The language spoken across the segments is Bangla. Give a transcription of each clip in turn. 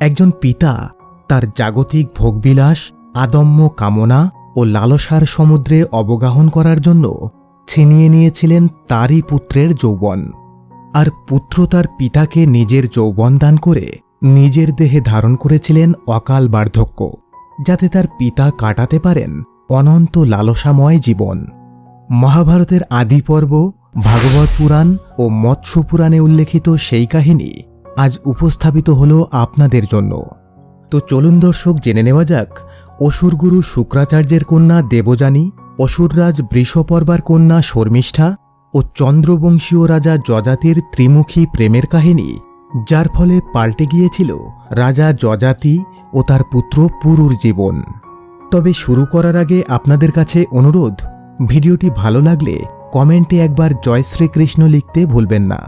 একজন পিতা, তার জাগতিক ভোগবিলাস, আদম্য কামনা ও লালসার সমুদ্রে অবগাহন করার জন্য ছিনিয়ে নিয়েছিলেন তারই পুত্রের যৌবন। আর পুত্র তার পিতাকে নিজের যৌবন দান করে নিজের দেহে ধারণ করেছিলেন অকাল বার্ধক্য, যাতে তার পিতা কাটাতে পারেন অনন্ত লালসাময় জীবন। মহাভারতের আদি পর্ব, ভাগবত পুরাণ ও মৎস্য পুরাণে উল্লেখিত সেই কাহিনী আজ উপস্থাপিত হল আপনাদের জন্য। তো চলুন দর্শক, জেনে নেওয়া যাক, অসুরগুরু শুক্রাচার্যের কন্যা দেবযানী, অসুররাজ বৃষপর্বার কন্যা শর্মিষ্ঠা ও চন্দ্রবংশীয় রাজা যজাতির ত্রিমুখী প্রেমের কাহিনী, যার ফলে পাল্টে গিয়েছিল রাজা যজাতি ও তার পুত্র পুরুর জীবন। তবে শুরু করার আগে আপনাদের কাছে অনুরোধ, ভিডিওটি ভালো লাগলে কমেন্টে একবার জয় শ্রীকৃষ্ণ লিখতে ভুলবেন না।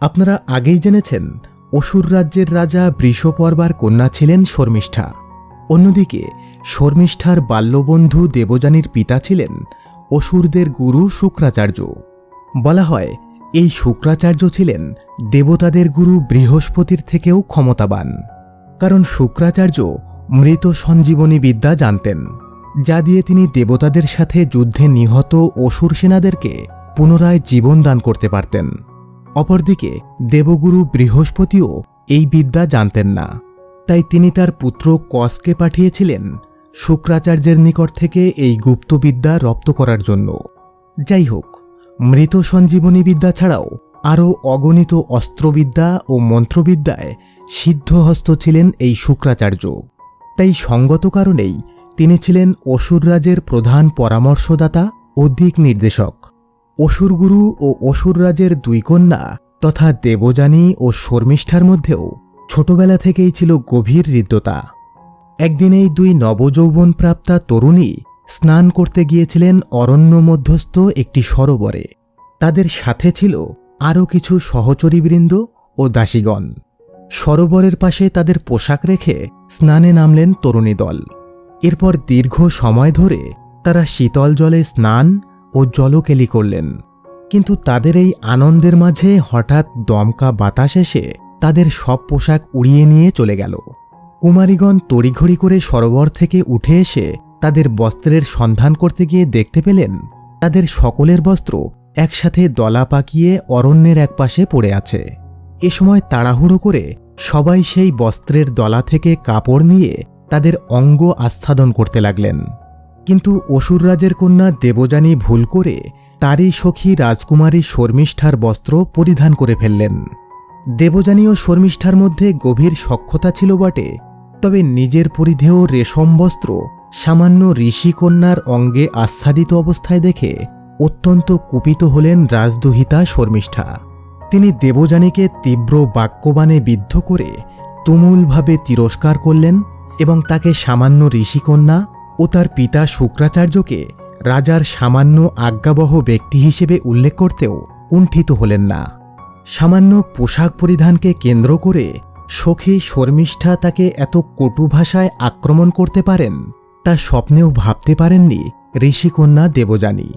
আপনারা আগেই জেনেছেন, অসুর রাজ্যের রাজা বৃষপর্বার কন্যা ছিলেন শর্মিষ্ঠা। অন্যদিকে, শর্মিষ্ঠার বাল্যবন্ধু দেবযানীর পিতা ছিলেন অসুরদের গুরু শুক্রাচার্য। বলা হয়, এই শুক্রাচার্য ছিলেন দেবতাদের গুরু বৃহস্পতির থেকেও ক্ষমতাবান। কারণ শুক্রাচার্য মৃত সঞ্জীবনী বিদ্যা জানতেন, যা দিয়ে তিনি দেবতাদের সাথে যুদ্ধে নিহত অসুর সেনাদেরকে পুনরায় জীবন দান করতে পারতেন। অপরদিকে দেবগুরু বৃহস্পতিও এই বিদ্যা জানতেন না। তাই তিনি তার পুত্র কসকে পাঠিয়েছিলেন শুক্রাচার্যের নিকট থেকে এই গুপ্তবিদ্যা রপ্ত করার জন্য। যাই হোক, মৃত সঞ্জীবনী বিদ্যা ছাড়াও আরও অগণিত অস্ত্রবিদ্যা ও মন্ত্রবিদ্যায় সিদ্ধহস্ত ছিলেন এই শুক্রাচার্য। তাই সঙ্গত কারণেই তিনি ছিলেন অসুররাজের প্রধান পরামর্শদাতা ও দিক নির্দেশক। অসুরগুরু ও অসুররাজের দুই কন্যা তথা দেবযানী ও শর্মিষ্ঠার মধ্যেও ছোটবেলা থেকেই ছিল গভীর হৃদ্যতা। একদিন এই দুই নবযৌবন প্রাপ্তা তরুণী স্নান করতে গিয়েছিলেন অরণ্য মধ্যস্থ একটি সরোবরে। তাদের সাথে ছিল আরও কিছু সহচরীবৃন্দ ও দাসীগণ। সরোবরের পাশে তাদের পোশাক রেখে স্নানে নামলেন তরুণী দল এরপর দীর্ঘ সময় ধরে তারা শীতল জলে স্নান ও জলকেলি করলেন। কিন্তু তাদের এই আনন্দের মাঝে হঠাৎ দমকা বাতাস এসে তাদের সব পোশাক উড়িয়ে নিয়ে চলে গেল। কুমারীগণ তড়িঘড়ি করে সরোবর থেকে উঠে এসে তাদের বস্ত্রের সন্ধান করতে গিয়ে দেখতে পেলেন, তাদের সকলের বস্ত্র একসাথে দলা পাকিয়ে অরণ্যের একপাশে পড়ে আছে। এ সময় তাড়াহুড়ো করে সবাই সেই বস্ত্রের দলা থেকে কাপড় নিয়ে তাদের অঙ্গ আচ্ছাদন করতে লাগলেন। কিন্তু অসুররাজের কন্যা দেবযানী ভুল করে তারই সখী রাজকুমারী শর্মিষ্ঠার বস্ত্র পরিধান করে ফেললেন। দেবযানী ও শর্মিষ্ঠার মধ্যে গভীর সক্ষতা ছিল বটে, তবে নিজের পরিধেয় রেশম বস্ত্র সামান্য ঋষিকন্যার অঙ্গে আচ্ছাদিত অবস্থায় দেখে অত্যন্ত কুপিত হলেন রাজদুহিতা শর্মিষ্ঠা। তিনি দেবযানীকে তীব্র বাক্যবাণে বিদ্ধ করে তুমুলভাবে তিরস্কার করলেন এবং তাকে সামান্য ঋষিকন্যা ও তার পিতা শুক্রাচার্যকে রাজার সামান্য আজ্ঞাবহ ব্যক্তি হিসেবে উল্লেখ করতেও কুণ্ঠিত হলেন না। সামান্য পোশাক পরিধানকে কেন্দ্র করে সখী শর্মিষ্ঠা তাকে এত কটু ভাষায় আক্রমণ করতে পারেন, তা স্বপ্নেও ভাবতে পারেননি ঋষিকন্যা দেবযানী।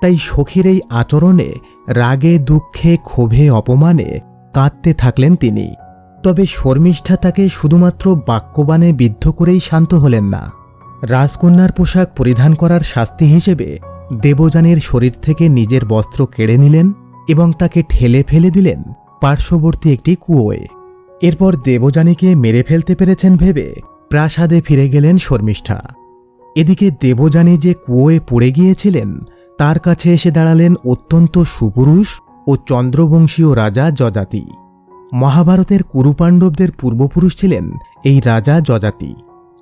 তাই সখীর এই আচরণে রাগে, দুঃখে, ক্ষোভে, অপমানে কাঁদতে থাকলেন তিনি। তবে শর্মিষ্ঠা তাকে শুধুমাত্র বাক্যবাণে বিদ্ধ করেই শান্ত হলেন না। রাজকন্যার পোশাক পরিধান করার শাস্তি হিসেবে দেবযানীর শরীর থেকে নিজের বস্ত্র কেড়ে নিলেন এবং তাকে ঠেলে ফেলে দিলেন পার্শ্ববর্তী একটি কুয়োয়। এরপর দেবযানীকে মেরে ফেলতে পেরেছেন ভেবে প্রাসাদে ফিরে গেলেন শর্মিষ্ঠা। এদিকে দেবযানী যে কুয়োয় পড়ে গিয়েছিলেন, তার কাছে এসে দাঁড়ালেন অত্যন্ত সুপুরুষ ও চন্দ্রবংশীয় রাজা যজাতি। মহাভারতের কুরুপাণ্ডবদের পূর্বপুরুষ ছিলেন এই রাজা যজাতি।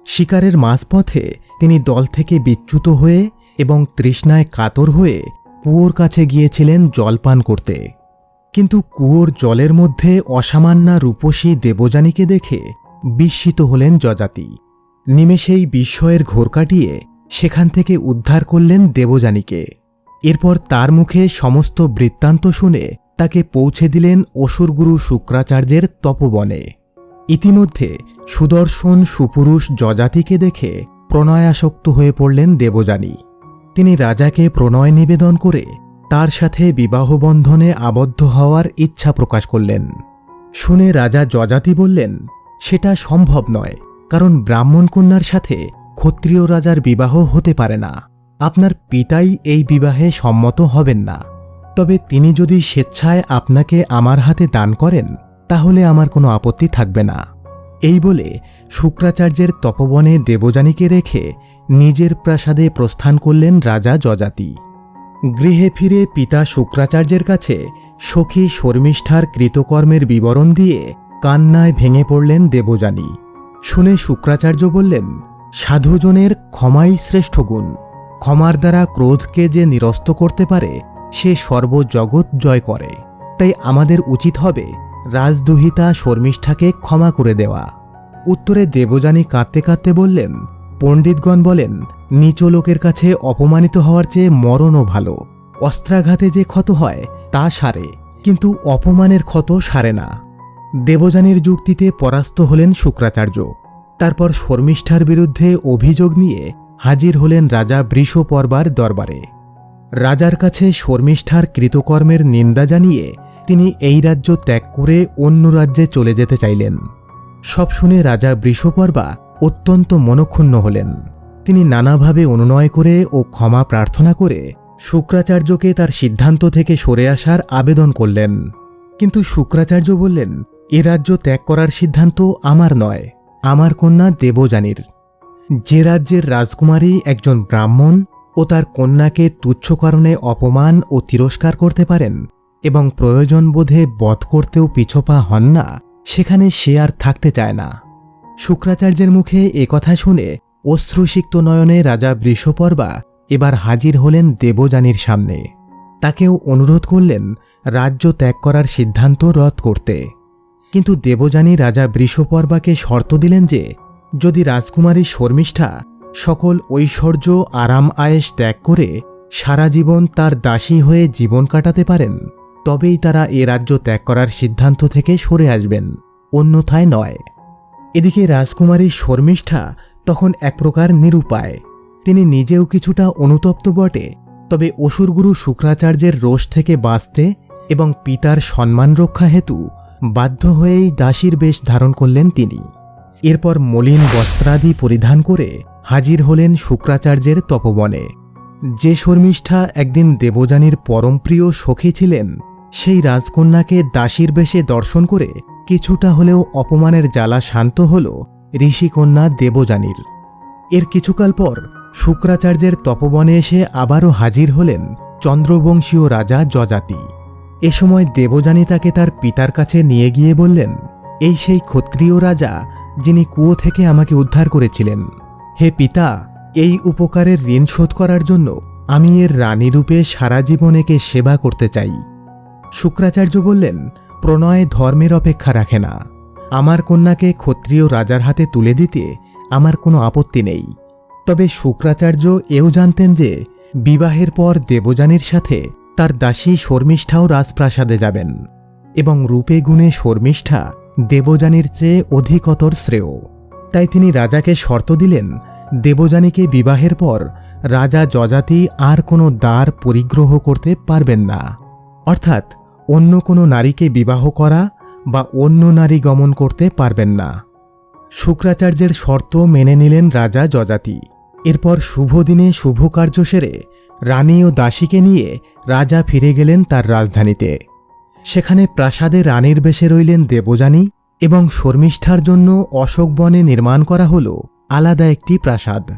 শিকারের মাঝপথে তিনি দল থেকে বিচ্যুত হয়ে এবং তৃষ্ণায় কাতর হয়ে কুয়োর কাছে গিয়েছিলেন জলপান করতে। কিন্তু কুয়োর জলের মধ্যে অসামান্যা রূপসী দেবযানীকে দেখে বিস্মিত হলেন যজাতি। নিমেষেই বিস্ময়ের ঘোর কাটিয়ে সেখান থেকে উদ্ধার করলেন দেবযানীকে। এরপর তার মুখে সমস্ত বৃত্তান্ত শুনে তাকে পৌঁছে দিলেন অসুরগুরু শুক্রাচার্যের তপবনে। ইতিমধ্যে সুদর্শন সুপুরুষ যজাতিকে দেখে প্রণয়াসক্ত হয়ে পড়লেন দেবযানী। তিনি রাজাকে প্রণয় নিবেদন করে তার সাথে বিবাহ বন্ধনে আবদ্ধ হওয়ার ইচ্ছা প্রকাশ করলেন। শুনে রাজা যজাতি বললেন, সেটা সম্ভব নয়, কারণ ব্রাহ্মণ কন্যার সাথে ক্ষত্রিয় রাজার বিবাহ হতে পারে না। আপনার পিতাই এই বিবাহে সম্মত হবেন না। তবে তিনি যদি স্বেচ্ছায় আপনাকে আমার হাতে দান করেন তাহলে আমার কোনো আপত্তি থাকবে না। এই বলে শুক্রাচার্যের তপবনে দেবযানীকে রেখে নিজের প্রাসাদে প্রস্থান করলেন রাজা যজাতি। গৃহে ফিরে পিতা শুক্রাচার্যের কাছে সখী শর্মিষ্ঠার কৃতকর্মের বিবরণ দিয়ে কান্নায় ভেঙে পড়লেন দেবযানী। শুনে শুক্রাচার্য বললেন, সাধুজনের ক্ষমাই শ্রেষ্ঠ গুণ। ক্ষমার দ্বারা ক্রোধকে যে নিরস্ত করতে পারে, সে সর্বজগৎ জয় করে। তাই আমাদের উচিত হবে রাজদুহিতা শর্মিষ্ঠাকে ক্ষমা করে দেওয়া। উত্তরে দেবযানী কাঁদতে কাঁদতে বললেন, পণ্ডিতগণ বলেন, নিচ লোকের কাছে অপমানিত হওয়ার চেয়ে মরণও ভালো। অস্ত্রাঘাতে যে ক্ষত হয়, তা সারে, কিন্তু অপমানের ক্ষত সারে না। দেবযানীর যুক্তিতে পরাস্ত হলেন শুক্রাচার্য। তারপর শর্মিষ্ঠার বিরুদ্ধে অভিযোগ নিয়ে হাজির হলেন রাজা বৃষপর্বার দরবারে। রাজার কাছে শর্মিষ্ঠার কৃতকর্মের নিন্দা জানিয়ে তিনি এই রাজ্য ত্যাগ করে অন্য রাজ্যে চলে যেতে চাইলেন। সব শুনে রাজা বৃষপর্বা অত্যন্ত মনক্ষুণ্ণ হলেন। তিনি নানাভাবে অনুনয় করে ও ক্ষমা প্রার্থনা করে শুক্রাচার্যকে তার সিদ্ধান্ত থেকে সরে আসার আবেদন করলেন। কিন্তু শুক্রাচার্য বললেন, এ রাজ্য ত্যাগ করার সিদ্ধান্ত আমার নয়, আমার কন্যা দেবযানীর। যে রাজ্যের রাজকুমারী একজন ব্রাহ্মণ ও তার কন্যাকে তুচ্ছ কারণে অপমান ও তিরস্কার করতে পারেন এবং প্রয়োজন বোধে বধ করতেও পিছপা হন না, সেখানে সে আর থাকতে চায় না। শুক্রাচার্যের মুখে কথা শুনে অশ্রুসিক্ত নয়নে রাজা বৃষপর্বা এবার হাজির হলেন দেবযানীর সামনে। তাকেও অনুরোধ করলেন রাজ্য ত্যাগ করার সিদ্ধান্ত রদ করতে। কিন্তু দেবযানী রাজা বৃষপর্বাকে শর্ত দিলেন যে, যদি রাজকুমারী শর্মিষ্ঠা সকল ঐশ্বর্য, আরাম আয়েস ত্যাগ করে সারা জীবন তার দাসী হয়ে জীবন কাটাতে পারেন তবেই তারা এ রাজ্য ত্যাগ করার সিদ্ধান্ত থেকে সরে আসবেন, অন্যথায় নয়। এদিকে রাজকুমারী শর্মিষ্ঠা তখন এক প্রকার নিরুপায়। তিনি নিজেও কিছুটা অনুতপ্ত বটে, তবে অসুরগুরু শুক্রাচার্যের রোষ থেকে বাঁচতে এবং পিতার সম্মান রক্ষা হেতু বাধ্য হয়েই দাসীর বেশ ধারণ করলেন তিনি। এরপর মলিন বস্ত্রাদি পরিধান করে হাজির হলেন শুক্রাচার্যের তপবনে। যে শর্মিষ্ঠা একদিন দেবযানীর পরমপ্রিয় সখী ছিলেন সেই রাজকন্যাকে দাসীর বেশে দর্শন করে কিছুটা হলেও অপমানের জ্বালা শান্ত হল ঋষিকন্যা দেবযানীর। এর কিছুকাল পর শুক্রাচার্যের তপবনে এসে আবারও হাজির হলেন চন্দ্রবংশীয় রাজা যজাতি। এ সময় দেবযানী তাকে তার পিতার কাছে নিয়ে গিয়ে বললেন, এই সেই ক্ষত্রিয় রাজা যিনি কুয়ো থেকে আমাকে উদ্ধার করেছিলেন। হে পিতা, এই উপকারের ঋণ শোধ করার জন্য আমি এর রানী রূপে সারা জীবন একে সেবা করতে চাই। শুক্রাচার্য বললেন, প্রণয় ধর্মের অপেক্ষা রাখে না। আমার কন্যাকে ক্ষত্রিয় রাজার হাতে তুলে দিতে আমার কোনো আপত্তি নেই। তবে শুক্রাচার্য এও জানতেন যে, বিবাহের পর দেবযানীর সাথে তার দাসী শর্মিষ্ঠাও রাজপ্রাসাদে যাবেন এবং রূপে গুণে শর্মিষ্ঠা দেবযানীর চেয়ে অধিকতর শ্রেয়। তাই তিনি রাজাকে শর্ত দিলেন, দেবযানীকে বিবাহের পর রাজা যজাতি আর কোনো দ্বার পরিগ্রহ করতে পারবেন না। অর্থাৎ অন্য কোনো নারীকে বিবাহ করা বা অন্য নারী গমন করতে পারবেন না। শুক্রাচার্যের শর্ত মেনে নিলেন রাজা যজাতি। এরপর শুভ দিনে শুভ কার্য সেরে রানী ও দাসীকে নিয়ে রাজা ফিরে গেলেন তার রাজধানীতে। সেখানে প্রাসাদে রানীর বেশে রইলেন দেবযানী এবং শর্মিষ্ঠার জন্য অশোক বনে নির্মাণ করা হল আলাদা একটি প্রাসাদ।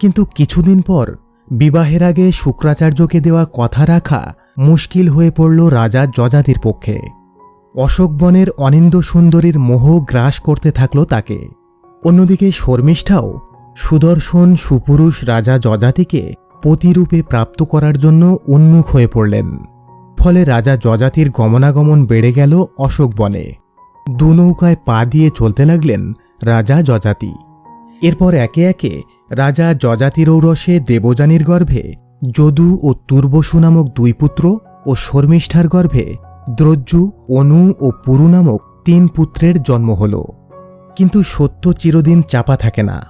কিন্তু কিছুদিন পর বিবাহের আগে শুক্রাচার্যকে দেওয়া কথা রাখা মুশকিল হয়ে পড়ল রাজা যজাতির পক্ষে। অশোকবনের অনিন্দ সুন্দরীর মোহ গ্রাস করতে থাকল তাকে। অন্যদিকে শর্মিষ্ঠাও সুদর্শন সুপুরুষ রাজা যজাতিকে পতিরূপে প্রাপ্ত করার জন্য উন্মুখ হয়ে পড়লেন। ফলে রাজা যজাতির গমনাগমন বেড়ে গেল অশোক বনে। দু নৌকায় পা দিয়ে চলতে লাগলেন রাজা যজাতি এরপর একে একে রাজা যজাতির ঔরসে দেবযানীর গর্ভে যদু ও তুর্বসু নামক দুই পুত্র ও শর্মিষ্ঠার গর্ভে দ্রজ্জু, অনু ও পুরু নামক তিন পুত্রের জন্ম হল। কিন্তু সত্য চিরদিন চাপা থাকে না।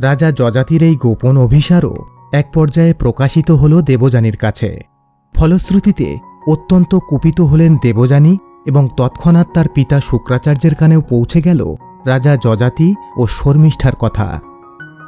রাজা যজাতির এই গোপন অভিসারও এক পর্যায়ে প্রকাশিত হল দেবযানীর কাছে। ফলশ্রুতিতে অত্যন্ত কুপিত হলেন দেবযানী এবং তৎক্ষণাৎ তার পিতা শুক্রাচার্যের কানেও পৌঁছে গেল রাজা যজাতি ও শর্মিষ্ঠার কথা।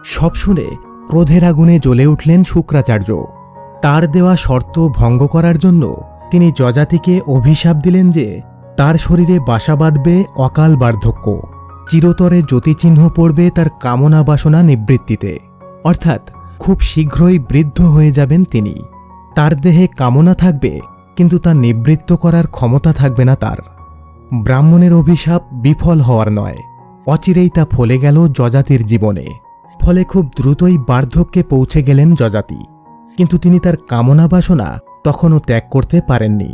সব শুনে ক্রোধের আগুনে জ্বলে উঠলেন শুক্রাচার্য। তার দেওয়া শর্ত ভঙ্গ করার জন্য তিনি যজাতিকে অভিশাপ দিলেন যে তার শরীরে বাসা বাঁধবে অকাল বার্ধক্য। চিরতরে জ্যোতিচিহ্ন পড়বে তার কামনা বাসনা নিবৃত্তিতে। অর্থাৎ খুব শীঘ্রই বৃদ্ধ হয়ে যাবেন তিনি। তার দেহে কামনা থাকবে, কিন্তু তা নিবৃত্ত করার ক্ষমতা থাকবে না তার। ব্রাহ্মণের অভিশাপ বিফল হওয়ার নয়। অচিরেই তা ফলে গেল যজাতির জীবনে। ফলে খুব দ্রুতই বার্ধক্যে পৌঁছে গেলেন যজাতি। কিন্তু তিনি তার কামনা বাসনা তখনও ত্যাগ করতে পারেননি।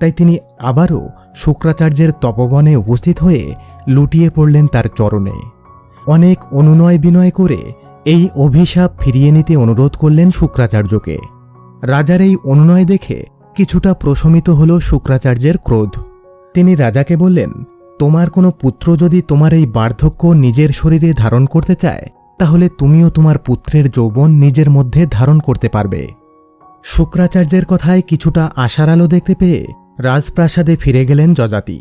তাই তিনি আবারও শুক্রাচার্যের তপবনে উপস্থিত হয়ে লুটিয়ে পড়লেন তার চরণে। অনেক অনুনয় বিনয় করে এই অভিশাপ ফিরিয়ে নিতে অনুরোধ করলেন শুক্রাচার্যকে। রাজার এই অনুনয় দেখে কিছুটা প্রশমিত হল শুক্রাচার্যের ক্রোধ। তিনি রাজাকে বললেন, তোমার কোনো পুত্র যদি তোমার এই বার্ধক্য নিজের শরীরে ধারণ করতে চায় তাহলে তুমিও তোমার পুত্রের যৌবন নিজের মধ্যে ধারণ করতে পারবে। শুক্রাচার্যের কথায় কিছুটা আশার আলো দেখতে পেয়ে রাজপ্রাসাদে ফিরে গেলেন যজাতি।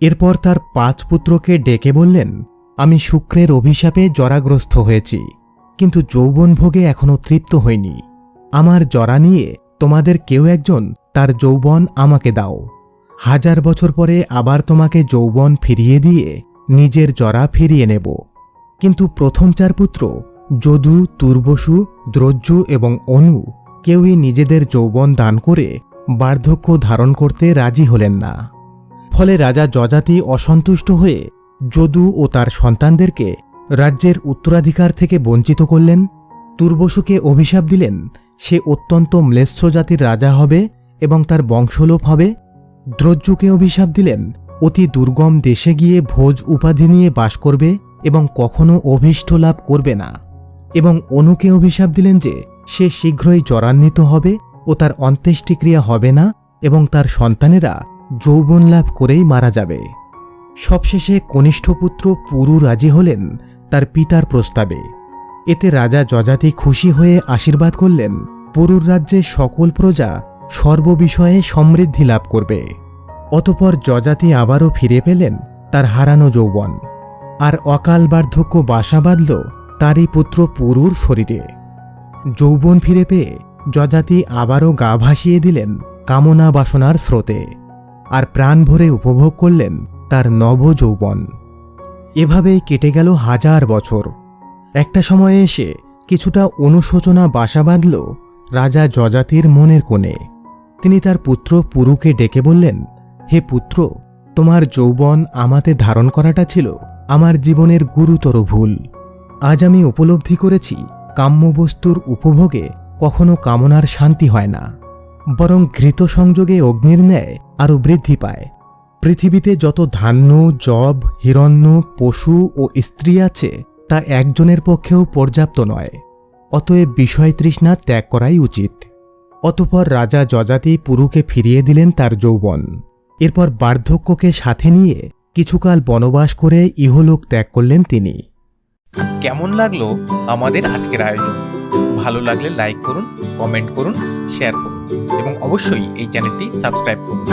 এরপর তার পাঁচ পুত্রকে ডেকে বললেন, আমি শুক্রের অভিশাপে জরাগ্রস্ত হয়েছি, কিন্তু যৌবন ভোগে এখনও তৃপ্ত হইনি। আমার জরা নিয়ে তোমাদের কেউ একজন তার যৌবন আমাকে দাও। হাজার বছর পরে আবার তোমাকে যৌবন ফিরিয়ে দিয়ে নিজের জরা ফিরিয়ে নেব। কিন্তু প্রথম চার পুত্র, যদু, তুর্বসু, দ্রজ্জু এবং অনু কেউই নিজেদের যৌবন দান করে বার্ধক্য ধারণ করতে রাজি হলেন না। ফলে রাজা যজাতি অসন্তুষ্ট হয়ে যদু ও তার সন্তানদেরকে রাজ্যের উত্তরাধিকার থেকে বঞ্চিত করলেন। তুর্বসুকে অভিশাপ দিলেন, সে অত্যন্ত ম্লেচ্ছ জাতির রাজা হবে এবং তার বংশলোপ হবে। দ্রজ্জুকে অভিশাপ দিলেন, অতি দুর্গম দেশে গিয়ে ভোজ উপাধি নিয়ে বাস করবে এবং কখনো অভীষ্ট লাভ করবে না। এবং অনুকে অভিশাপ দিলেন যে, সে শীঘ্রই জরান্বিত হবে ও তার অন্ত্যেষ্টিক্রিয়া হবে না এবং তার সন্তানেরা যৌবন লাভ করেই মারা যাবে। সবশেষে কনিষ্ঠ পুত্র পুরু রাজি হলেন তার পিতার প্রস্তাবে। এতে রাজা যজাতি খুশি হয়ে আশীর্বাদ করলেন, পুরুর রাজ্যে সকল প্রজা সর্ববিষয়ে সমৃদ্ধি লাভ করবে। অতপর যজাতি আবারও ফিরে পেলেন তার হারানো যৌবন। আর অকাল বার্ধক্য বাসা বাঁধল তারই পুত্র পুরুর শরীরে। যৌবন ফিরে পেয়ে যজাতি আবারও গা ভাসিয়ে দিলেন কামনা বাসনার স্রোতে আর প্রাণ ভরে উপভোগ করলেন তার নব যৌবন। এভাবেই কেটে গেল হাজার বছর। একটা সময়ে এসে কিছুটা অনুশোচনা বাসা বাঁধল রাজা যজাতির মনের কোণে। তিনি তার পুত্র পুরুকে ডেকে বললেন, হে পুত্র, তোমার যৌবন আমাতে ধারণ করাটা ছিল। আমার জীবনের গুরুতর ভুল। আজ আমি উপলব্ধি করেছি, কাম্যবস্তুর উপভোগে কখনো কামনার শান্তি হয় না, বরং ঘৃত সংযোগে অগ্নির ন্যায় আরও বৃদ্ধি পায়। পৃথিবীতে যত ধান্য, জব, হিরণ্য, পশু ও স্ত্রী আছে, তা একজনের পক্ষেও পর্যাপ্ত নয়। অতএব বিষয় তৃষ্ণা ত্যাগ করাই উচিত। অতপর রাজা যজাতি পুরুকে ফিরিয়ে দিলেন তার যৌবন। এরপর বার্ধক্যকে সাথে নিয়ে কিছুকাল বনবাস করে ইহলোক ত্যাগ করলেন তিনি। কেমন লাগল আমাদের আজকের আয়োজন? ভালো লাগলে লাইক করুন কমেন্ট করুন শেয়ার করুন এবং অবশ্যই এই চ্যানেলটি সাবস্ক্রাইব করুন।